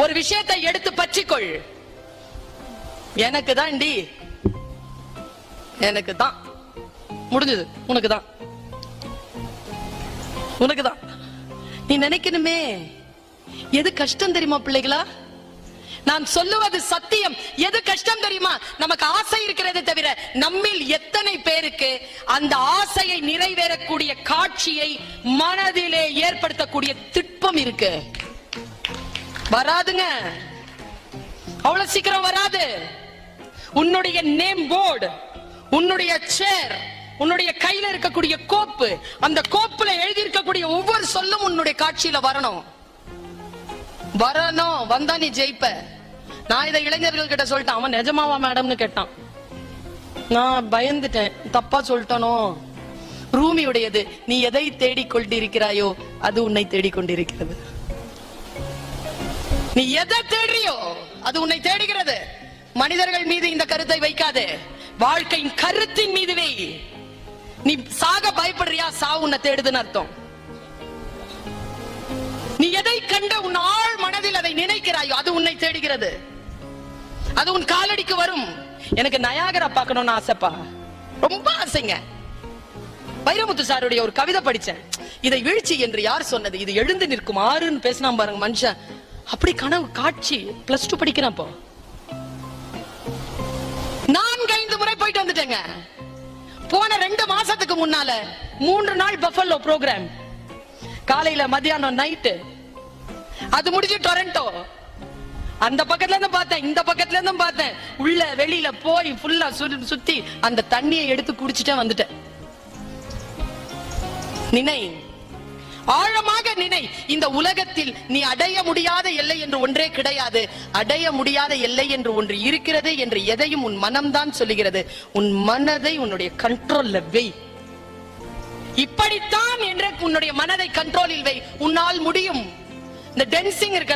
ஒரு விஷயத்தை எடுத்து பற்றிக்கொள். எனக்கு தான் டி. எனக்கு தான். முடிஞ்சது. உனக்கு தான். உனக்கு தான். நீ நினைக்கணுமே. எது கஷ்டம் தெரியுமா பிள்ளைகளா? நான் சொல்லுவது சத்தியம். எது கஷ்டம் தெரியுமா? நமக்கு ஆசை இருக்கிறது தவிர நம்மில் எத்தனை பேருக்கு அந்த ஆசையை நிறைவேறக்கூடிய காட்சியை மனதிலே ஏற்படுத்தக்கூடிய திட்பம் இருக்கு? வராதுங்க. அவ்வளவு சீக்கிரம் வராது. உன்னுடைய நேம் போர்டு உன்னுடைய சேர் உன்னுடைய கையில இருக்கக்கூடிய கோப்பு அந்த கோப்புல எழுதி இருக்கக்கூடிய ஒவ்வொரு சொல்லும் உன்னுடைய காட்சியில வரணும். வரணும். வந்தா நீ ஜெயிப்ப. நான் இதை இளைஞர்கள் கிட்ட சொல்லிட்டேன். அவன் நிஜமாவா மேடம்னு கேட்டான். நான் பயந்துட்டேன். தப்பா சொல்லிட்டனோ? ரூமியுடையது. நீ எதை தேடிக் கொண்டிருக்கிறாயோ அது உன்னை தேடிக் கொண்டிருக்கிறது நீ எதை தேடுறியோ அது உன்னை தேடுகிறது. மனிதர்கள் மீது இந்த கருத்தை வைக்காது. வாழ்க்கையின் கருத்தின் மீது வை. நீ சாக பயப்படுறியா? சா உன்னை தேடுதுன்னு அர்த்தம். நீ எதை கண்ட உன் ஆழ் மனதில் அதை நினைக்கிறாயோ அது உன்னை தேடுகிறது. அது உன் காலடிக்கு வரும். எனக்கு நயாகரா பார்க்கணும்னு ஆசைப்பா. ரொம்ப ஆசைங்க. வைரமுத்து சாருடைய ஒரு கவிதை படிச்சேன். இதை வீழ்ச்சி என்று யார் சொன்னது? இது எழுந்து நிற்கும் ஆறுன்னு பேசினா பாருங்க மனுஷன். அப்படி கனவு காட்சி பிளஸ் டூ படிக்கிறான் அப்போ. நான்கு ஐந்து முறை போயிட்டு வந்துட்டேங்க. போன ரெண்டு மாசத்துக்கு முன்னால மூன்று நாள் பஃபல்லோ ப்ரோக்ராம் காலையில மத்தியானம் நைட்டு அது முடிஞ்சு டொரண்டோ அந்த பக்கத்துல இருந்து பார்த்தேன் இந்த பக்கத்துல இருந்து பார்த்தேன். உள்ள வெளியில போய் ஃபுல்லா சுத்தி அந்த தண்ணியை எடுத்து குடிச்சிட்டே வந்துட்டேன். நினை ஆழமாக நினை இந்த உலகத்தில் நீ அடைய முடியாத எல்லை என்று ஒன்றே கிடையாது. அடைய முடியாத எல்லை என்று ஒன்று இருக்கிறது என்று எதையும் உன் மனம்தான் சொல்லுகிறது. உன் மனதை உன்னுடைய கண்ட்ரோல்ல வை. இப்படித்தான் என்று உன்னுடைய மனதை கண்ட்ரோலில் வை. உன்னால் முடியும். இந்த டென்சிங் இருக்க